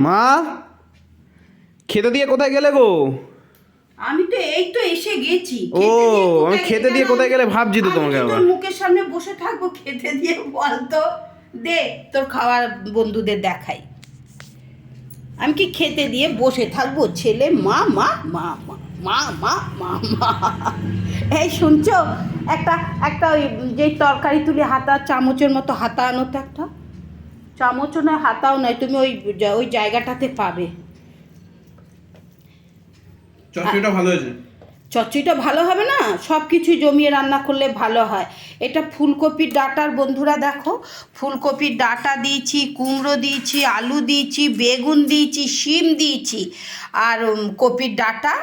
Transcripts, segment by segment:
মা খেতে দিয়ে কোথায় গেলে গো? আমি তো এই তো এসে গেছি। ও, খেতে দিয়ে আমি খেতে দিয়ে কোথায় গেলে ভাবছি তো তোমাকে আবার। মুখের সামনে বসে থাকব খেতে দিয়ে বল তো। দে তোর খাওয়ার বন্ধুদের দেখাই। আমি কি খেতে দিয়ে বসে থাকব ছেলে? মা মা মা মা মা মা মা মা। এই শুনছো? একটা একটা ওই যে তরকারি তুলে হাতা চামচের মতো হাতা আনো তো একটা। চামচও নয় হাতাও নয় তুমি ওই ওই জায়গাটাতে পাবে। চচ্চড়িটা ভালো হয়েছে? চচ্চড়িটা ভালো হবে না? সব কিছু জমিয়ে রান্না করলে ভালো হয়। এটা ফুলকপির ডাটার বন্ধুরা দেখো ফুলকপির ডাটা দিয়েছি কুমড়ো দিয়েছি আলু দিয়েছি বেগুন দিয়েছি শিম দিয়েছি আর কপির ডাটা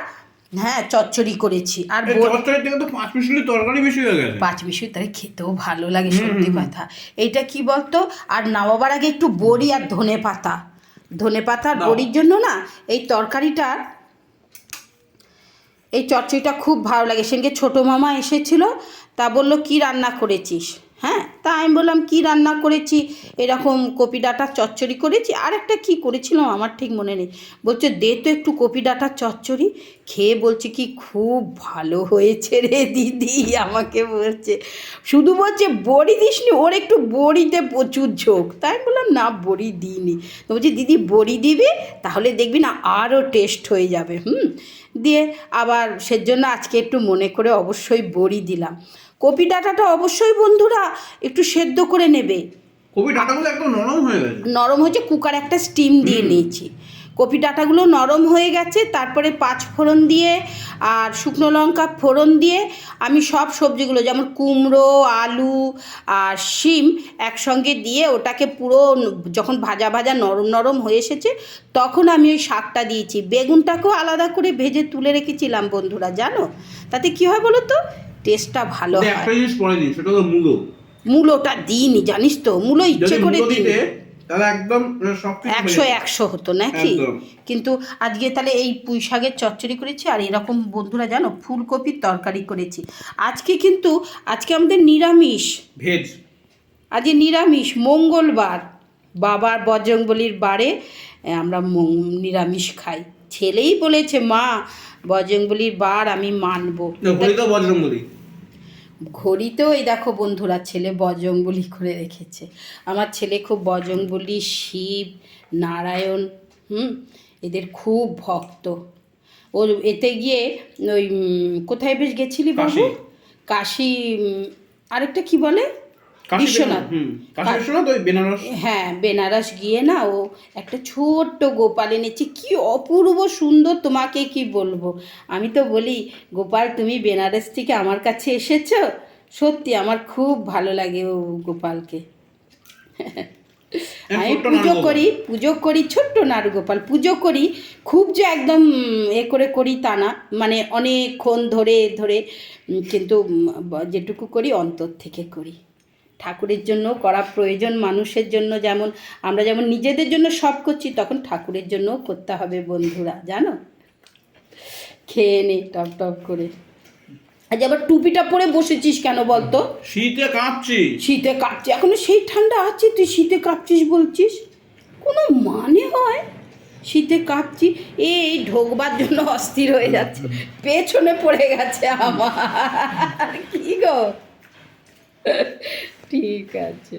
হ্যাঁ চচ্চড়ি করেছি। আর এই চচ্চড়ির থেকে তো পাঁচ মিশলি তরকারি বেশি হয়ে গেছে। পাঁচ তাহলে খেতেও ভালো লাগে সত্যি কথা। এইটা কি বলতো? আর নামাবার আগে একটু বড়ি আর ধনে পাতা। ধনে পাতা আর বড়ির জন্য না এই তরকারিটা এই চচ্চড়িটা খুব ভালো লাগে। সেদিনকে ছোটো মামা এসেছিল তা বলল কি রান্না করেছিস? হ্যাঁ তা আমি বললাম, কি রান্না করেছি? এরকম কপি ডাঁটার চচ্চড়ি করেছি। আর একটা কী করেছিলাম আমার ঠিক মনে নেই। বলছে, দে তো একটু কপি ডাঁটার চচ্চড়ি। খেয়ে বলছে, কি খুব ভালো হয়েছে রে দিদি। আমাকে বলছে, শুধু বলছে বড়ি দিসনি, ওর একটু বড়িতে প্রচুর ঝোঁক। তাই বললাম, না, বড়ি দিইনি। তো বলছি, দিদি, বড়ি দিবি, তাহলে দেখবি না আরও টেস্ট হয়ে যাবে। হুম, দিয়ে আবার সেজন্য আজকে একটু মনে করে অবশ্যই বড়ি দিলাম। কপি ডাঁটাটা অবশ্যই বন্ধুরা একটু সেদ্ধ করে নেবে। কবি ডাটাগুলো একদম নরম হয়ে গেছে। নরম হয়েছে কুকার একটা স্টিম দিয়ে নিয়েছি। কপি ডাঁটাগুলো নরম হয়ে গেছে তারপরে পাঁচ ফোড়ন দিয়ে আর শুকনো লঙ্কা ফোড়ন দিয়ে আমি সব সবজিগুলো যেমন কুমড়ো আলু আর শিম একসঙ্গে দিয়ে ওটাকে পুরো যখন ভাজা ভাজা নরম নরম হয়ে এসেছে তখন আমি ওই শাকটা দিয়েছি। বেগুনটাকেও আলাদা করে ভেজে তুলে রেখেছিলাম বন্ধুরা জানো? তাতে কি হয় বলো তো? টেস্টটা ভালো হয়। একটা জিনিস পরে দিই সেটা হলো মুলো। মূলোটা দিইনি জানিস তো মূলো ইচ্ছে করে দিই তাহলে একদম কিছু একশো একশো হতো নাকি? কিন্তু আজকে তাহলে এই পুঁই শাকের চচ্চড়ি করেছি আর এরকম বন্ধুরা জানো ফুলকপির তরকারি করেছি। আজকে কিন্তু আজকে আমাদের নিরামিষ। ভেজ। আজকে নিরামিষ মঙ্গলবার। বাবার বজরংবলির বারে আমরা নিরামিষ খাই। ছেলেই বলেছে মা বজরংবলির বার আমি মানবো। বলি তো ঘড়িতেও এই দেখো বন্ধুরা ছেলে বজরংবলি করে রেখেছে। আমার ছেলে খুব বজরংবলি শিব নারায়ণ হুম এদের খুব ভক্ত। ও এতে গিয়ে ওই কোথায় বেশ গেছিলি বাবু? কাশি। আরেকটা কি বলে? বিশ্বনাথ। হুম বিশ্বনাথ ওই বেনারস। হ্যাঁ বেনারস গিয়ে না ও একটা ছোট্ট গোপাল এনেছে। কি অপূর্ব সুন্দর তোমাকে কি বলব? আমি তো বলি গোপাল তুমি বেনারস থেকে আমার কাছে এসেছ? সত্যি আমার খুব ভালো লাগে ও গোপালকে। আমি পুজো করি পুজো করি ছোট্ট নারুগোপাল। পুজো করি খুব যে একদম এ করে করি তা না। মানে অনেকক্ষণ ধরে ধরে কিন্তু যেটুকু করি অন্তর থেকে করি। ঠাকুরের জন্য করা প্রয়োজন মানুষের জন্য যেমন আমরা যেমন নিজেদের জন্য সব করছি তখন ঠাকুরের জন্যও করতে হবে বন্ধুরা জানো? খেয়ে নে টপ টপ করে। আজ আবার টুপিটা পরে বসেছিস কেন বলতো? শীতে কাঁপছি। শীতে কাঁপছি এখনও সেই ঠান্ডা আছে তুই শীতে কাঁপছিস বলছিস? কোনো মানে হয়? শীতে কাঁপছি এই ঢোকবার জন্য অস্থির হয়ে যাচ্ছে পেছনে পড়ে গেছে আমার কি গো? ঠিক আছে।